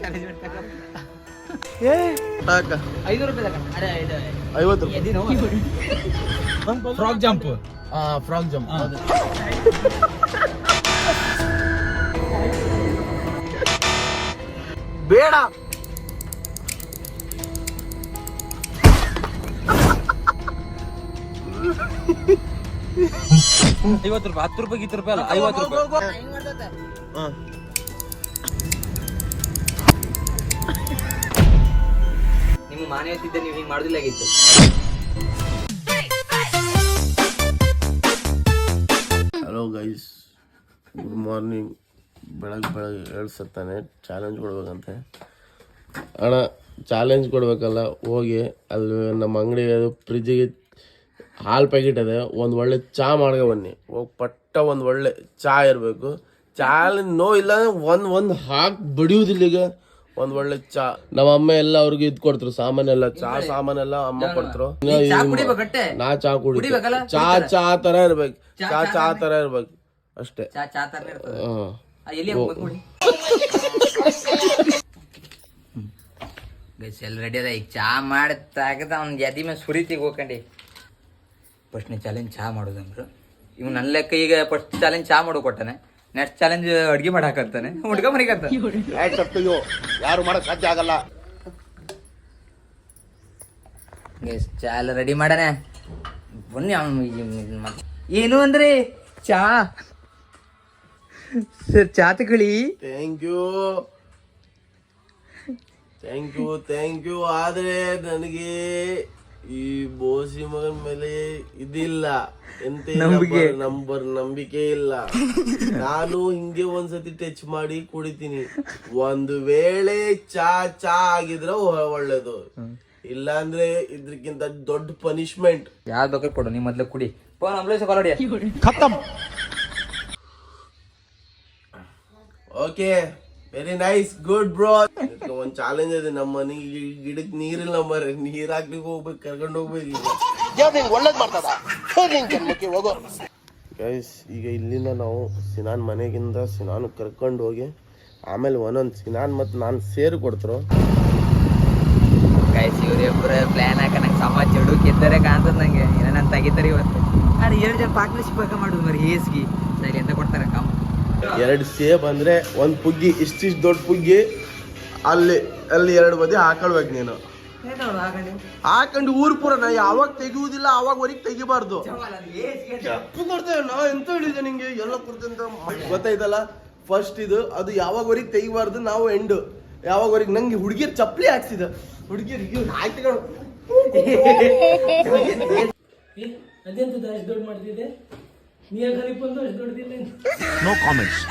Challenge ಏ? ರೂಪಾಯಿ ತಕ. ಅರೆ ಇದು ಐವತ್ತು ರೂಪಾಯಿ ಎದಿನೋ ಜಂಪ್ ಫ್ರಾಗ್ ಜಂಪ್ ಬೇಡ. ಐವತ್ತು ರೂಪಾಯಿ ಹತ್ತು ರೂಪಾಯಿ ಇತ್ತು ರೂಪಾಯಿ ಅಲ್ಲ ಐವತ್ತು ರೂಪಾಯಿ. ಹೆಂಗ್ ಮಾಡ್ತತೆ ಹಾ. ನಿಮ್ಮ ಮಾನೆ ಎತ್ತಿದ್ದೆ ನೀವು ಹಿಂಗೆ ಮಾಡುದಿಲ್ಲ ಆಗಿತ್ತು ಹಲೋ ಗೈಸ್ ಗುಡ್ ಮಾರ್ನಿಂಗ್ ಬೆಳಗ್ಗೆ ಬೆಳಗ್ಗೆ ಹೇಳ್ಸತ್ತಾನೆ ಚಾಲೆಂಜ್ ಕೊಡ್ಬೇಕಂತೆ. ಅಣ್ಣ ಚಾಲೆಂಜ್ ಕೊಡಬೇಕಲ್ಲ. ಹೋಗಿ, ಅಲ್ಲಿ ನಮ್ಮ ಅಂಗಡಿ ಫ್ರಿಜ್ಜಿಗೆ ಹಾಲು ಪ್ಯಾಕೆಟ್ ಇದೆ. ಒಂದು ಒಳ್ಳೆ ಚಾ ಮಾಡ್ಕೊ ಬನ್ನಿ. ಹೋಗಿ ಪಟ್ಟ ಒಂದು ಒಳ್ಳೆ ಚಾ ಇರಬೇಕು. ಚಾಲೆಂಜ್ ನೋ ಇಲ್ಲ ಒಂದು ಒಂದು ಹಾಕಿ ಬಡಿಯುವುದಿಲ್ಲ ಈಗ. ಒಂದು ಒಳ್ಳೆ ಚಾ. ನಮ್ಮ ಅಮ್ಮ ಎಲ್ಲ ಅವ್ರಿಗೆ ಇದ್ ಕೊಡ್ತರು ಸಾಮಾನೆಲ್ಲ ಚಾ ಸಾಮಾನೆಲ್ಲ ಅಮ್ಮ ಕೊಡ್ತರು ನಾ ಚಾ ಕುಡಿ? ಚಾ ಚಾ ತರ ಇರ್ಬೇಕು. ಚಾ ಚಾ ತರ ಇರ್ಬೇಕು. ಅಷ್ಟೇ. ಎಲ್ಲ ರೆಡಿ ಅದ? ಈಗ ಚಾ ಮಾಡಿ ತಾಗದ ಅವ್ನ ಎದಿ ಮೇಲೆ ಸುರಿತಿಗೆ ಹೋಗ್ಕಂಡಿ. ಫಸ್ಟ್ನೇ ಚಾಲೆಂಜ್ ಚಾ ಮಾಡೋದಂದ್ರು ಇವ್ ನನ್ನ ಲೆಕ್ಕ ಈಗ ಫಸ್ಟ್ ಚಾಲೆಂಜ್ ಚಾ ಮಾಡೋ ಕೊಟ್ಟಾನೆ. ನೆಕ್ಸ್ಟ್ ಚಾಲೆಂಜ್ ಅಡ್ಗೆ ಮಾಡಾಕಂತಾನೆ. ಹುಡ್ಗ ಮರಿಕಂತ ಯಾರು ಮಾಡಕ್ ಸಾಧ್ಯ ಆಗಲ್ಲ. ಗೈಸ್ ಚಾಲ ರೆಡಿ ಮಾಡಾನೆ ಬನ್ನಿ ಅವ್ನು ಏನು ಅಂದ್ರೆ ಚಾ. ಸರ್ ಚಾ ತಗೊಳ್ಳಿ. Thank you thank you thank you ಆದ್ರೆ ನನಗೆ ಈ ಬೋಸಿ ಮಗನ ಮೇಲೆ ಇದಿಲ್ಲ. ಎಂತ ನಂಬಿಕೆ. ನಂಬರ್ ನಂಬಿಕೆ ಇಲ್ಲ. ನಾನು ಹಿಂಗೆ ಒಂದ್ಸತಿ ಟಚ್ ಮಾಡಿ ಕುಡಿತೀನಿ. ಒಂದು ವೇಳೆ ಚಾ ಚಾ ಆಗಿದ್ರೆ ಒಳ್ಳೇದು. ಇಲ್ಲ ಅಂದ್ರೆ ಇದ್ರಕ್ಕಿಂತ ದೊಡ್ಡ ಪನಿಷ್ಮೆಂಟ್ ಯಾವ್ದು ಬೇಕಾದ್ರೆ ಕೊಡು ನಿಮ್ಮ ಮೊದ್ಲು ಕುಡಿ. Phone ambulance call ಹೊಡಿಯ okay very nice good bro ಒಂದ್ ಚಾಲೆಂಜ್ ಇದೆ ನಮ್ಮ ಮನೆಗೆ ಗಿಡಕ್ ನೀರಿಲ್ಲ ಮರ. ನೀರ್ ಹಾಕ್ಲಿಕ್ಕೆ ಹೋಗ್ಬೇಕು ಕರ್ಕೊಂಡು ಹೋಗ್ಬೇಕು ಗೈಸ್ ಈಗ ಇಲ್ಲಿಂದ ನಾವು ಸಿನಾನ್ ಮನೆಗಿಂದ ಸಿನಾನ್ ಕರ್ಕೊಂಡು ಹೋಗಿ ಆಮೇಲೆ ಒಂದೊಂದು ಸಿನಾನ್ ಮತ್ತು ನಾನು ಸೇರಿ ಕೊಡ್ತರು. ಗೈಸ್ ಇವ್ರಿಬ್ಬರ ಪ್ಲಾನ್ ಹಾಕ ನಂಗೆ ಸಮ ಚೆಡು ಗೆದ್ದರೆ ಕಾಣ್ತದ ನಂಗೆ. ಏನ ನಾನು ತೆಗಿತಾರೆ ಇವತ್ತು. ನಾನು ಎರಡು ಜನ ಪಾರ್ಟ್ನರ್ಶಿಪ್ ಹಾಕ ಮಾಡುದು ಮರಿ ಹೇಸ್ಗಿ ಸರಿ ಅಂತ ಕೊಡ್ತಾರೆ ಕಾಮ್ ಎರಡು ಸೇಬ್ ಅಂದ್ರೆ ಒಂದು ಪುಗ್ಗಿ ಇಷ್ಟಿಷ್ಟು ದೊಡ್ಡ ಪುಗ್ಗಿ ಅಲ್ಲಿ ಅಲ್ಲಿ ಎರಡು ಬದಿ ಹಾಕೊಳ್ಬೇಕು ನೀನು. ಹಾಕೊಂಡು. ಊರ್ ಪೂರ ನಾ ಯಾವಾಗ ತೆಗಿಯುವುದಿಲ್ಲ ಅವಾಗ ವರೆಗೆ ತೆಗಿಬಾರ್ದು. ತಪ್ಪು ಕೊಡ್ತೇವೆ ನಾ ಎಂತ ಹೇಳಿದೆ ನಿಂಗೆ? ಎಲ್ಲ ಕುರ್ತಂತ ಗೊತ್ತಾಯ್ತಲ್ಲ? ಫಸ್ಟ್ ಇದು ಅದು ಯಾವಾಗ ಯಾವಾಗವರೆಗೆ ತೆಗಿಬಾರ್ದು ನಾವು ಎಂಡು ಯಾವಾಗವರೆಗೆ ನಂಗೆ ಹುಡುಗಿರ್ ಚಪ್ಪಲಿ ಹಾಕ್ಸಿದ. ಹುಡುಗಿಯರಿಗೆ ಅದೆಂತ ಅಷ್ಟು ದೊಡ್ಡ ಮಾಡ್ತಿದ್ದೆ. ನೀ ಕಾಮೆಂಟ್ಸ್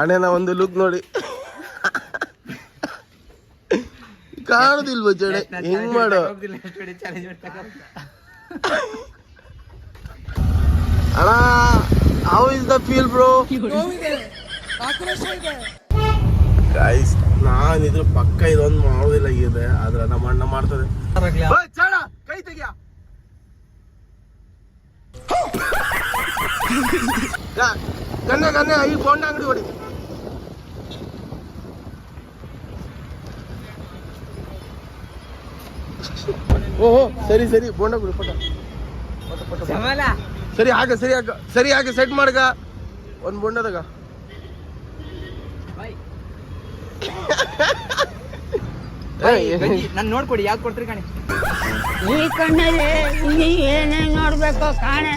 ಅಣ್ಣನ ಒಂದು ಲುಕ್ ನೋಡಿ. ಕಾಣುದಿಲ್ವ ಜಡೆ? ಹೆಂಗ್ ಮಾಡೋ? ಅಣ್ಣ how is the feel bro guys ನಾನು ಇದ್ರ ಪಕ್ಕ ಇದೊಂದು ಮಾಡೋದಿಲ್ಲ ಇದೆ. ಆದ್ರೆ ನಮ್ಮ ಅಣ್ಣ ಮಾಡ್ತದೆ ಓಯ್, ಚಣ, ಕೈ ತೆಗಿಯ ಗನ್ನೆ ಈ ಬೋಂಡ ಅಂಗಡಿ ಹೊಡಿ ಓಹೋ ಸರಿ ಸರಿ ಬೋಂಡ ಬಿಡು ಪಟ ಸರಿ ಹಾಗ ಸರಿ ಹಾಕ ಸರಿ ಹಾಗೆ ಸೆಟ್ ಮಾಡ್ಗ. ಒಂದ್ ಬೋಂಡದಾಗ. ನಾನು ನೋಡ್ಕೊಡಿ ಯಾಕೆ ಕೊಡ್ತೀರಿ ಕಾಣಿ? ಈ ಕಣ್ಣಲ್ಲಿ ಇನ್ನು ಏನೇನ್ ನೋಡ್ಬೇಕು ಕಾಣೆ.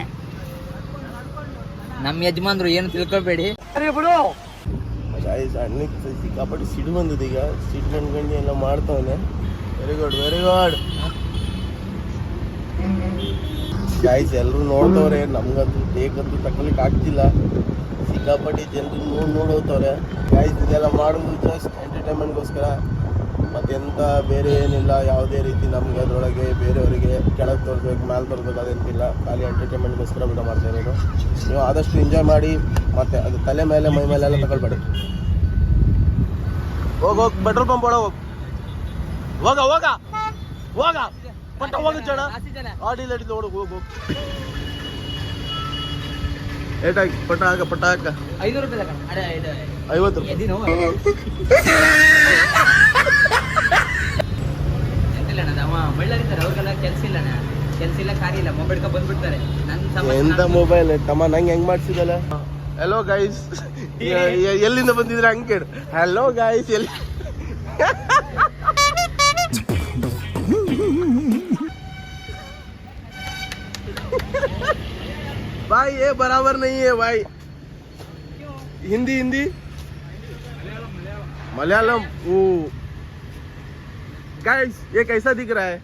ನಮ್ಮ ಯಜಮಾನ್ರು ಏನು ತಿಳ್ಕೊಬೇಡಿ. ಸಿಕ್ಕಾಪಟ್ಟಿ ಅಣ್ಣಕ್ಕೆ ಸಿಕ್ಕಾಪಟ್ಟೆ ಸಿಡು ಬಂದಿದೆ ಈಗ. ಸಿಡು ಕಂಡ್ಕೊಂಡು ಎಲ್ಲ ಮಾಡ್ತಾವನೆ. Very good very good guys ಎಲ್ಲರೂ ನೋಡ್ತವ್ರೆ. ನಮ್ಗಂತೂ ಬೇಕಂತೂ ತಗೊಳಿಕ್ ಆಗ್ತಿಲ್ಲ. ಸಿಕ್ಕಾಪಟ್ಟೆ ಜನರು ನೋಡಿ ನೋಡಿ ಹೋಗ್ತವ್ರೆ. ಗಾಯ್ಸ್ ಇದೆಲ್ಲ ಮಾಡೋದು ಜಸ್ಟ್ ಎಂಟರ್ಟೈನ್ಮೆಂಟ್ಗೋಸ್ಕರ ಮತ್ತೆಂತ ಬೇರೆ ಏನಿಲ್ಲ ಯಾವುದೇ ರೀತಿ ನಮಗೆ ಅದರೊಳಗೆ ಬೇರೆಯವರಿಗೆ ಕೆಳಗೆ ತೋರಿಸ್ಬೇಕು ಮೇಲೆ ತೋರಿಸ್ಬೇಕು ಅದೇನಿಲ್ಲ. ಖಾಲಿ ಎಂಟರ್ಟೈನ್ಮೆಂಟ್ಗೋಸ್ಕರ ಊಟ ಮಾಡ್ತಾ ಇರೋದು. ನೀವು ಆದಷ್ಟು ಎಂಜಾಯ್ ಮಾಡಿ ಮತ್ತೆ ಅದು ತಲೆ ಮೇಲೆ ಮೈ ಮೇಲೆ ಎಲ್ಲ ತಗೊಳ್ಬೇಡಿ. ಹೋಗ್ ಹೋಗ್ ಪೆಟ್ರೋಲ್ ಪಂಪ್ ಒಳಗೆ ಹೋಗ್. ಹೋಗ ಹೋಗ ಹೋಗ. ಪಟ್ಟ ಹೋಗ ಚಣ. ಆಡಿಲ್ಲ ಅಡಿಲ್ಲ ಹೋಗ್ ಹೋಗ್ ಏಟಾಗಿ ಪಟ್ಟ ಹಾಕ ಪಟ್ಟ ಹಾಕ. ಐನೂರು ರೂಪಾಯಿ ಬಳ್ಳಾರಿದ್ದಾರೆ ಕೆಲಸ ಕೆಲಸ ಇಲ್ಲ ಕಾರ್ಯ ಇಲ್ಲ. ಮೊಬೈಲ್ ಎಂತ ಮೊಬೈಲ್ ತಮ್ಮ ನಂಗೆ ಹೆಂಗ್ ಮಾಡ್ಸಿದಲ್ಲ? ಹಲೋ ಗೈಸ್ ಎಲ್ಲಿಂದ ಬಂದಿದ್ರೆ ಹಂಗೆ ಕೇಳು. ಹಲೋ ಗೈಸ್ ಎಲ್ಲಿ ಬಾಯ್ ಏ ಬರಾಬರ್ नहीं है ಹಿಂದಿ ಹಿಂದಿ? ಮಲಯಾಳಂ मलयालम वो गाइस ये कैसा दिख रहा है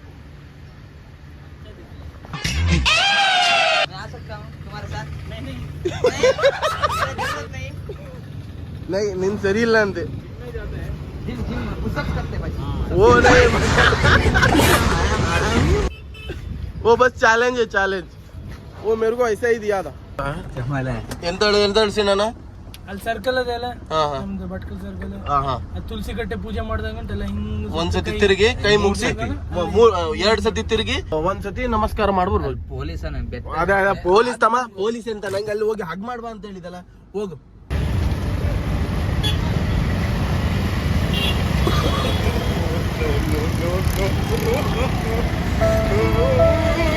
मैं आ सकता हूँ तुम्हारे साथ नहीं नहीं मेरा जरूरत नहीं नहीं ನಿನ್ ಸರಿ ಇಲ್ಲ ಅಂತೆ जिम जिम पुशअप करते भाई वो नहीं वो बस चैलेंज है चैलेंज वो मेरे को ऐसा ही दिया था ಎಂತ ಹೇಳು ಎಂತ ಹೇಳ್ಸಿ ನಾನು ಅಲ್ಲಿ ಸರ್ಕಲ್ ಅದೆಲ್ಲ ಹಾ ಹಾ. ನಮ್ದು ಭಟ್ಕಲ್ ಸರ್ಕಲ್ ಹಾ ಹಾ. ಅದು ತುಳಸಿ ಕಟ್ಟೆ ಪೂಜೆ ಮಾಡಿದಾಗ ಉಂಟಲ್ಲ ಹಿಂಗ್ ಒಂದ್ಸತಿ ತಿರುಗಿ ಕೈ ಮುಗಿಸಿ ಎರಡ್ ಸತಿ ತಿರುಗಿ ಒಂದ್ಸತಿ ನಮಸ್ಕಾರ ಮಾಡ್ಬೋದು. ಪೊಲೀಸ್ ಅದೇ ಅದೇ ಪೊಲೀಸ್ ತಮ್ಮ ಪೊಲೀಸ್ ಅಂತ ನಂಗೆ ಅಲ್ಲಿ ಹೋಗಿ ಹಗ್ ಮಾಡ್ಬಾ ಅಂತ ಹೇಳಿದಲ್ಲ ಹೋಗು.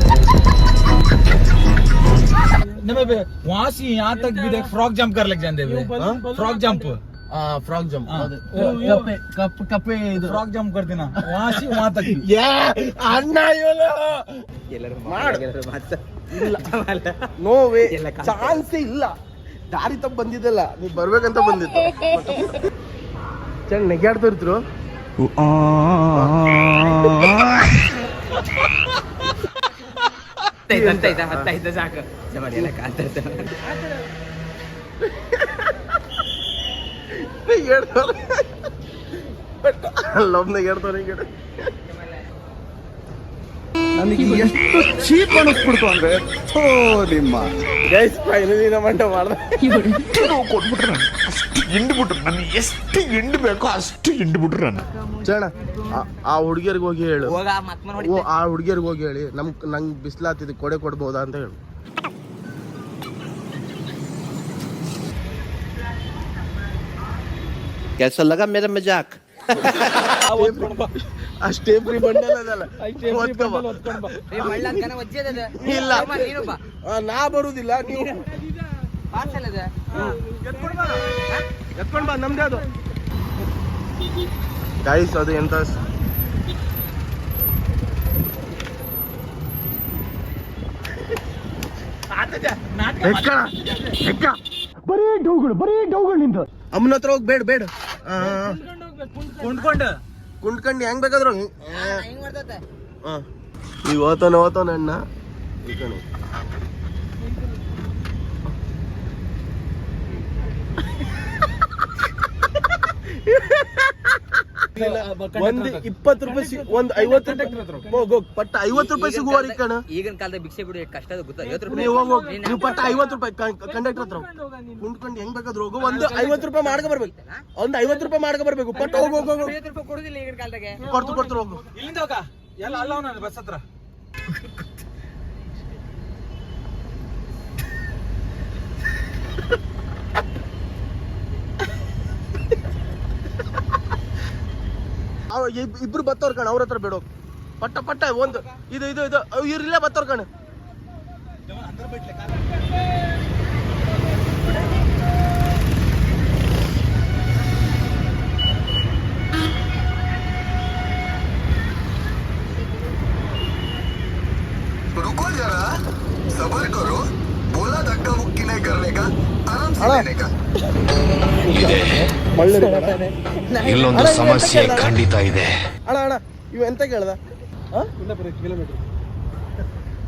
नहीं बे वहाँ से यहाँ तक भी देख फ्रॉक जंप कर लग जाते ಇವು balloon- balloon frock jump frock jump हाँ। ಕಪ್ಪೆ ಕಪ್ಪೆ ಕಪ್ಪೆ ಇದು फ्रॉक जंप करते ना वहाँ से वहाँ तक भी ಯಾ ಅಣ್ಣ ಇವನು ಮಾಡು ಇಲ್ಲ ನೋ ವೇ ಚಾನ್ಸೇ ಇಲ್ಲ ದಾರಿ ತಪ್ಪ ಬಂದಿದ್ದಲ್ಲ ನೀವ್ ಬರ್ಬೇಕಂತ ಬಂದಿದ್ದು हत्ता इथं हत्ता इथं जाग जवळ येणार का आता लवने गेडतो नाही गेड ನನಗೆ ಎಷ್ಟು ಚೀಪ್ ಅನಿಸ್ಬಿಡ್ತು ಅಂದ್ರೆ ಥೋ ನಿಮ್ಮ ಗೈಸ್ ಫೈನಲಿ ನಮ್ಮ ಮಂಟ ಮಾಡ್ದ ಕೊಟ್ಬಿಟ್ರು ನಾನು ಅಷ್ಟು ಹಿಂಡ್ಬಿಟ್ರು ನನಗೆ ಎಷ್ಟು ಹಿಂಡ್ಬೇಕೋ ಅಷ್ಟು ಹಿಂಡ್ಬಿಟ್ರು ನಾನು ಚಣ ಆ ಹುಡುಗಿಯರಿಗೆ ಹೋಗಿ ಹೇಳು ಹೋಗ ಮತ್ಮ ನೋಡಿ ಓ ಆ ಹುಡುಗಿಯರಿಗೆ ಹೋಗಿ ಹೇಳಿ ನಮ್ ನಂಗೆ ಬಿಸ್ಲಾತಿದ್ ಕೊಡೆ ಕೊಡ್ಬೋದಾ ಅಂತ ಹೇಳು कैसा लगा मेरा मजाक ಆ ಸ್ಟೇಪ್ರಿ ಬಂಡಲ್ ಅದಲ್ಲ. ಇಲ್ಲ. ನಾ ಬರುದಿಲ್ಲ ನೀವು. ಅದ. ಎತ್ಕೊಂಡ್ ಬಾ ನಮ್ದೇ ಅದು. ಗೈಸ್ ಅದು ಎಂತ. ಬರೀ ಡೌಗಳು ಬರೀ ಡೌಗಳು ನಿಂದು ಅಮ್ಮನ ಹತ್ರ ಹೋಗಿ ಬೇಡ ಬೇಡ. ಆ, ಕುಂಡ್ಕೊಂಡು ಕುಂಡ್ಕಂಡು ಹೆಂಗ್ ಬೇಕಾದ್ರು ಹಿಂಗ್. ಹೆಂಗ್ ಮಾಡ್ತತೆ ಆ. ಈಗ ಓತಾನೆ ಓತಾನೆ ಅಣ್ಣ ಈ ಕಣೆ ಒಂದ್ ಇಪ್ಪತ್ತು ರೂಪಾಯಿ ಒಂದ್ ಐವತ್ತು ರೂಪಾಯಿ ಪಟ್ಟ ಐವತ್ತು ರೂಪಾಯಿ ಸಿಗುವವರಿಗೆ ಕಣ. ಈಗಿನ ಕಾಲದಾಗ ಭಿಕ್ಷೆ ಬಿಡಿ ಕಷ್ಟ ಅದ ಗೊತ್ತಾ? ಐವತ್ತು ರೂಪಾಯಿ ನೀವು ಹೋಗ್ ಹೋಗ್. ನೀವು ಪಟ್ಟ ಐವತ್ತು ರೂಪಾಯಿ ಕಂಡಕ್ಟರ್ ಹತ್ರ ಕುಂಡ್ಕೊಂಡು ಹೆಂಗ್ ಬೇಕಾದ್ರು ಹೋಗೋ. ಒಂದು ಐವತ್ತು ರೂಪಾಯಿ ಮಾಡ್ಕೊ ಬರ್ಬೇಕು. ಒಂದ್ ಐವತ್ತು ರೂಪಾಯಿ ಮಾಡ್ಕೊ ಬರ್ಬೇಕು. ಪಟ್ಟ ಹೋಗೋ ಹೋಗ್ ಕೊಡುದಿಲ್ಲ ಈಗಿನ ಕಾಲದಾಗೆ. ಕೊಡ್ತು ಕೊಡ್ತು ಹೋಗು. ಇಲ್ಲಿಂದ ಹೋಗ. ಎಲ್ಲ ಅಲ್ಲ ಬಸ್ ಹತ್ರ? ಅವ ಇಬ್- ಇಬ್ರು ಬತ್ತವ್ರ ಕಣ ಅವ್ರ ಹತ್ರ ಬೇಡ ಹೋಗ್. ಪಟ್ಟ ಪಟ್ಟ ಒಂದು ಇದು ಇದು ಇದು ಅವ್ ಇವ್ರಿಲ್ಲೇ ಬತ್ತವ್ರ ಕಣ रुको जरा सबर करो बोला धक्का मुक्की नहीं करने का आराम से लेने का ಇಲ್ಲೊಂದು ಸಮಸ್ಯೆ ಖಂಡಿತ ಇದೆ ಅಣ್ಣ ಅಣ್ಣ ಇವ ಎಂತ ಕೇಳ್ದ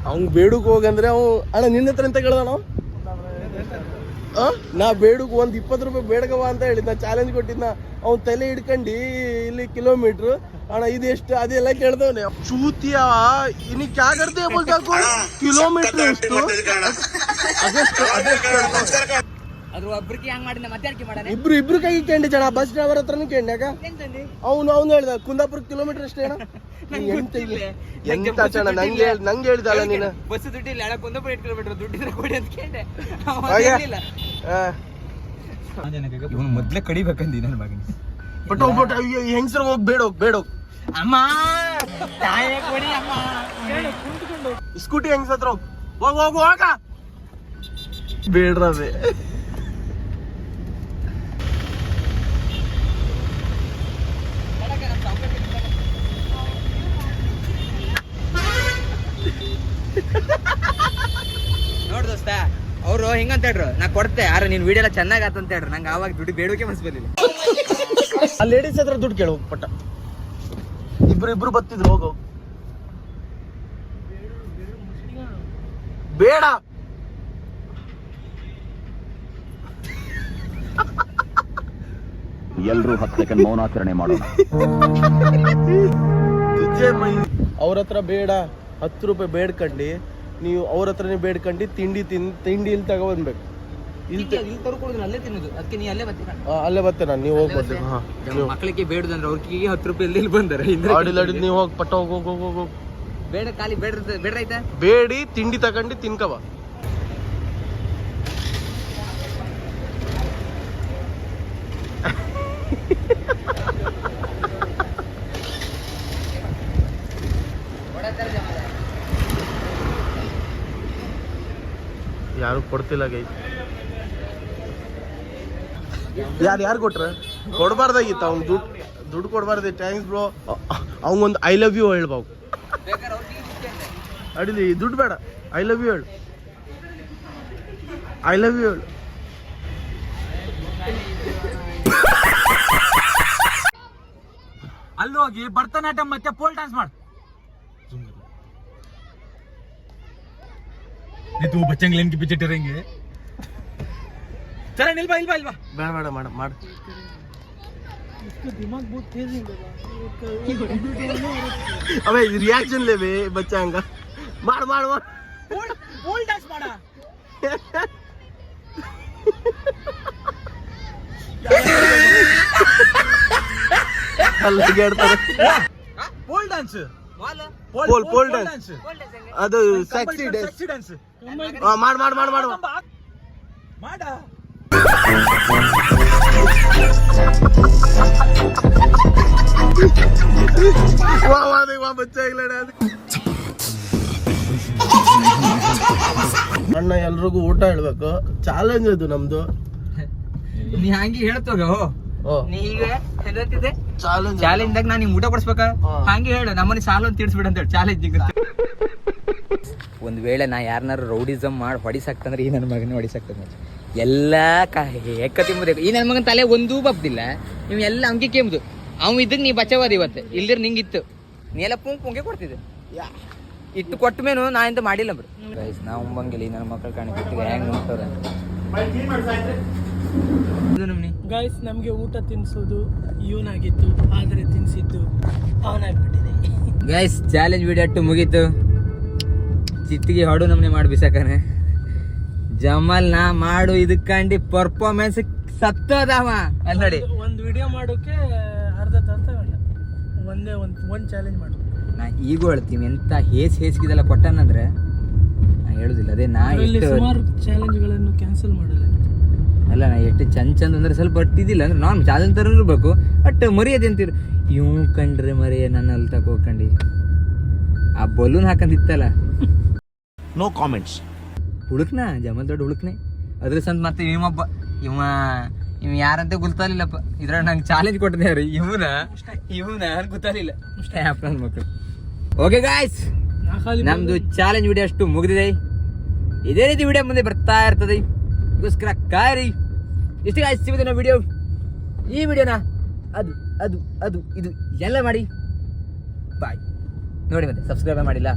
ಅವ್ನ್ ಬೇಡುಕ್ ಹೋಗಂದ್ರೆ ಅವ್ ಅಣ್ಣ ನಿನ್ನ ಹತ್ರ ಎಂತ ಕೇಳ್ದ ನಾವು ನಾ ಬೇಡುಕ್ ಒಂದ್ ಇಪ್ಪತ್ತು ರೂಪಾಯಿ ಬೇಡಗವ ಅಂತ ಹೇಳಿದ್ನ ಚಾಲೆಂಜ್ ಕೊಟ್ಟಿದ್ನ ಅವ್ನ್ ತಲೆ ಹಿಡ್ಕಂಡು ಇಲ್ಲಿ ಕಿಲೋಮೀಟ್ರ್ ಅಣ್ಣ ಇದು ಎಷ್ಟು? ಅದೆಲ್ಲ ಕೇಳ್ದವನೆ. ಚೂತಿಯ? ಇನಿ ಕ್ಯಾಗರ್ದೇ ಕಿಲೋಮೀಟರ್ ಎಷ್ಟು? ಅದೆಷ್ಟು? ಅದೆಷ್ಟು? ಅದ್ರ ಒಬ್ರಿಗೆ ಹಂಗ್ ಮಾಡಿದ ಮತ್ತೆ ಅಡ್ಕೆ ಮಾಡೋಣ ಇಬ್ರು ಇಬ್ರು ಕೈ ಕೇಂಡಿ ಜನ ಬಸ್ ಡ್ರೈವರ್ ಹತ್ರನೂ ಕೇಂಡ್ಯಾಗ ಅವನು ಅವ್ನು ಹೇಳ್ದ ಕುಂದಾಪುರ ಕಿಲೋಮೀಟರ್ ಅಷ್ಟೇ ಎಂತ ಇಲ್ಲ? ಎಂತ ಚಣ ನಂಗೆ ಹೇಳ್- ನಂಗೆ ಹೇಳ್ದಲ್ಲ ನೀನು? ಬಸ್ ದುಡ್ಡಿಲ್ಲ ಅಣ್ಣ ಕುಂದಾಪುರ ಕಿಲೋಮೀಟರ್ ದುಡ್ಡಿದ್ರೆ ಕೊಡಿ ಅಂತ ಇವನು ಮೊದ್ಲೇ ಕಡಿಬೇಕಂದಿ ನನ್ನ ಮಗನ ಬಟ್ ಹೋಗ್ ಹೆಂಗಸರು ಹೆಂಗ್ಸ್ರ ಹೋಗ್ ಬೇಡ ಹೋಗ್ ಬೇಡ ಹೋಗ್. ಅಮ್ಮ ತಾಯ ಕೊಡಿ ಅಮ್ಮ. ಸ್ಕೂಟಿ ಹೆಂಗ್ಸ ಹತ್ರ ಹೋಗ್. ಹೋಗ್ ಹೋಗ್ ಹೋಗ ಬೇಡ್ರವೇ ನೋಡ್ ದೋಸ್ತ ಅವ್ರು ಹಿಂಗಂತ ಹೇಳ್ರು ನಾ ಕೊಡ್ತೆ ಯಾರು ನೀನ್ ವಿಡಿಯೋ ಎಲ್ಲ ಚೆನ್ನಾಗ್ ಆತಂತ ಹೇಳ್ರು. ನಂಗೆ ಆವಾಗ ದುಡ್ಡು ಬೇಡೋಕೆ ಮನ್ಸ್ ಬಂದಿಲ್ಲ ಆ ಲೇಡೀಸ್ ಹತ್ರ ದುಡ್ಡು ಕೇಳು ಪಟ್ಟ. ಇಬ್ರು ಇಬ್ರು ಬತ್ತಿದ್ರು ಹೋಗು. ಬೇಡ. ಎಲ್ಲರೂ ಹತ್ತು ಸೆಕೆಂಡ್ ಮೌನಾಚರಣೆ ಮಾಡೋಣ. ಅವ್ರ ಹತ್ರ ಬೇಡ ಹತ್ತು ರೂಪಾಯಿ ಬೇಡ್ಕಂಡು. ನೀವು ಅವ್ರ ಹತ್ರನೇ ಬೇಡ್ಕಂಡು ತಿಂಡಿ ತಿನ್ ತಿಂಡಿ ಇಲ್ಲಿ ಅಲ್ಲೇ ತಿನ್ನೋದು. ಅದಕ್ಕೆ ನೀ ಅಲ್ಲೇ ಬರ್ತೀರ ನೀವು ಹೋಗಿ ಬರ್ತೀನಿ ಹಾ ನೀವು ಮಕ್ಕಳಿಗೆ ಬೇಡದಂದ್ರೆ ಅವ್ರಿಗೆ ಹತ್ತು ರೂಪಾಯಿ ಇಲ್ಲಿ ಬಂದಾರೆ ಆಡಿಲ್ ಆಡಿಲ್ ನೀವು ಹೋಗಿ ಪಟ್ಟ ಹೋಗಿ ಹೋಗಿ ಹೋಗಿ ಹೋಗಿ ಬೇಡ ಖಾಲಿ ಬೇಡ ಬೇಡ ಆಯ್ತಾ? ಬೇಡಿ ತಿಂಡಿ ತಗೊಂಡು ತಿನ್ಕವ. ಯಾರು ಕೊಡ್ತಿಲ್ಲ ಗೈ ಯಾರು ಯಾರು ಕೊಟ್ರ? ಕೊಡ್ಬಾರ್ದಾಗಿತ್ತು, ಅವ್ನು ದುಡ್ಡು ದುಡ್ಡು ಕೊಡಬಾರ್ದೆ ಥ್ಯಾಂಕ್ಸ್ ಬ್ರೋ ಅವಂಗೊಂದು ಐ ಲವ್ ಯು ಹೇಳ್ಬೇಕು ಅಡಿಲಿ, ದುಡ್ಡು ಬೇಡ. ಐ ಲವ್ ಯು ಹೇಳು. ಐ ಲವ್ ಯು ಹೇಳು. ಅಲ್ಲಿ ಹೋಗಿ ಭರತನಾಟ್ಯಂ ಮತ್ತೆ ಪೋಲ್ ಡ್ಯಾನ್ಸ್ ಮಾಡು. ಇದು ಬಚ್ಚಂಗ್ ಲೆನ್ಕಿ ಚರಣ್ ಇಲ್ವಾ ಇಲ್ವಾ ಇಲ್ವಾ ಬೇಡ ಬೇಡ ಮಾಡ ಮಾಡು. ಅವೇ ರಿಯಾಕ್ಷನ್ ಲೇವೆ ಬಚ್ಚ ಹಂಗ ಮಾಡು ಮಾಡು ಮಾಡು. ಫುಲ್ ಡ್ಯಾನ್ಸ್ ಮಾಡ. ಅದು ಸೆಕ್ಸಿ ಡ್ಯಾನ್ಸ್ ಮಾಡು ಮಾಡು. ಮಾಡ. ಅಣ್ಣ ಎಲ್ರಿಗೂ ಊಟ ಹೇಳ್ಬೇಕು. ಚಾಲೆಂಜ್ ಅದು ನಮ್ದು. ನೀ ಹಂಗೆ ಹೇಳ್ತೋಗ ನೀ ಈಗ ಹೇಳ್ತಿದ್ದೆ ಚಾಲೆಂಜ್ ಚಾಲೆಂಜ್ ದಾಗ ನಾನು ಊಟ ಕೊಡಿಸ್ಬೇಕ. ಹಂಗೆ ಹೇಳು ನಮ್ಮನೆ ಸಾಲ ಅಂತ ಬಿಡು ಅಂತ ಹೇಳಿ ಚಾಲೆಂಜ್ ಒಂದ್ ವೇಳೆ ನಾ ಯಾರನ್ನಾರು ರೌಡಿಸಮ್ ಮಾಡಿ ಹೊಡಿಸಾಕ್ತಂದ್ರೆ ಈ ನನ್ನ ಮಗನೇ ಹೊಡಿಸಾಕ್ತದ ಎಲ್ಲ ಕ ಹೆಕ್ಕ ತಿಂಬುದು ಈ ನನ್ನ ಮಗನ ತಲೆ ಒಂದೂ ಬಬ್ದಿಲ್ಲ. ನೀವು ಎಲ್ಲ ಅಂಕಿ ಕೇಂಬುದು ಅವ್ ಇದ್ದಕ್ಕೆ ನೀ ಬಚಾವದ ಇವತ್ತು. ಇಲ್ದಿರ್ ನಿಂಗಿತ್ತು. ನೀ ಎಲ್ಲ ಪುಂಕ್ ಪುಂಗೆ ಕೊಡ್ತಿದ್ದೆ. ಇಟ್ಟು ಕೊಟ್ಟ ಮೇನು ನಾ ಎಂತ ಮಾಡಿಲ್ಲ ಬ್ರು ಗೈಸ್ ನಾ ಉಂಬಂಗಿಲ್ಲ ನನ್ನ ಮಕ್ಕಳು ಕಾಣಿಸ್ತಿತ್ತು ಹೆಂಗ್ ನೋಡ್ತಾರೆ ಗೈಸ್ ನಮಗೆ ಊಟ ತಿನ್ಸೋದು ಇವನಾಗಿತ್ತು. ಆದರೆ ತಿನ್ಸಿದ್ದು ಅವನಾಗ್ಬಿಟ್ಟಿದೆ. ಗೈಸ್ ಚಾಲೆಂಜ್ ವಿಡಿಯೋ ಅಟ್ಟು ಮುಗೀತು. ಚಿತ್ತಿಗೆ ಹಾಡು ನಮ್ನೆ ಮಾಡಿ ಬಿಸಾಕನೆ. ಜಮಲ್ ನಾ ಮಾಡು ಇದಕ್ಕಂಡಿ ಪರ್ಫಾರ್ಮೆನ್ಸ್ ಸತ್ತದವ. ಅಲ್ಲಿ ನೋಡಿ. ಒಂದು ವಿಡಿಯೋ ಮಾಡೋಕೆ ಅರ್ಧ ತಾಸು ತಗೊಂಡ ಒಂದೇ ಒಂದು ಒಂದ್ ಚಾಲೆಂಜ್ ಮಾಡು ನಾ ಈಗ ಹೇಳ್ತೀನಿ ಎಂತ ಹೇಸ್ ಹೇಸ್ಗಿದೆಲ್ಲ ಕೊಟ್ಟನಂದ್ರೆ ನಾ ಹೇಳುದಿಲ್ಲ. ಅದೇ ನಾ ಎಷ್ಟು ಸುಮಾರು ಚಾಲೆಂಜ್ಗಳನ್ನು ಕ್ಯಾನ್ಸಲ್ ಮಾಡಲ್ಲ. ಅಲ್ಲ ನಾ ಎಷ್ಟು ಚಂದ ಚಂದ ಅಂದ್ರೆ ಸ್ವಲ್ಪ ಬರ್ತಿದ್ದಿಲ್ಲ ಅಂದ್ರೆ ನಾನ್ ಚಾಲೆಂಜ್ ತರ ಇರ್ಬೇಕು. ಬಟ್ ಮರ್ಯಾದೆ ಅಂತೀರಿ ಇವ್ ಕಂಡ್ರೆ ಮರಿಯ ನನ್ನ ಅಲ್ಲಿ ತಗೋಕಂಡಿ ಆ ಬಲೂನ್ ಹಾಕಂದಿತ್ತಲ್ಲ ನೋ ಕಾಮೆಂಟ್ಸ್ ಹುಡುಕ್ನ? ಜಮಲ್ ದೊಡ್ಡ ಹುಡುಕ್ನೆ. ಅದ್ರ ಸಂತ ಮತ್ತೆ ಇವೊಬ್ಬ ಇವ ಇವ್ ಯಾರಂತ ಗೊತ್ತಾಗ್ಲಿಲ್ಲಪ್ಪ ಇದ್ರ ನಂಗೆ ಚಾಲೆಂಜ್ ಕೊಟ್ಟಿದ್ದೆ ರೀ ಇವನ ಇವನ ಗೊತ್ತಾಗ್ಲಿಲ್ಲ ನನ್ನ ಮಕ್ಕಳು ಓಕೆ ಗಾಯ್ಸ್ ನಮ್ದು ಚಾಲೆಂಜ್ ವಿಡಿಯೋ ಅಷ್ಟು ಮುಗಿದಿದೆ. ಇದೇ ರೀತಿ ವಿಡಿಯೋ ಮುಂದೆ ಬರ್ತಾ ಇರ್ತದೆ. ಇದಕ್ಕೋಸ್ಕರ ಕಾರಿ ಇಷ್ಟು ಗಾಯ್ಸ್ ಸಿಗುತ್ತೆ ನಾವು ವಿಡಿಯೋ ಈ ವಿಡಿಯೋನ ಅದು ಅದು ಅದು ಇದು ಎಲ್ಲ ಮಾಡಿ. ಬಾಯ್ ನೋಡಿ ಮತ್ತೆ ಸಬ್ಸ್ಕ್ರೈಬ್ ಮಾಡಿಲ್ಲ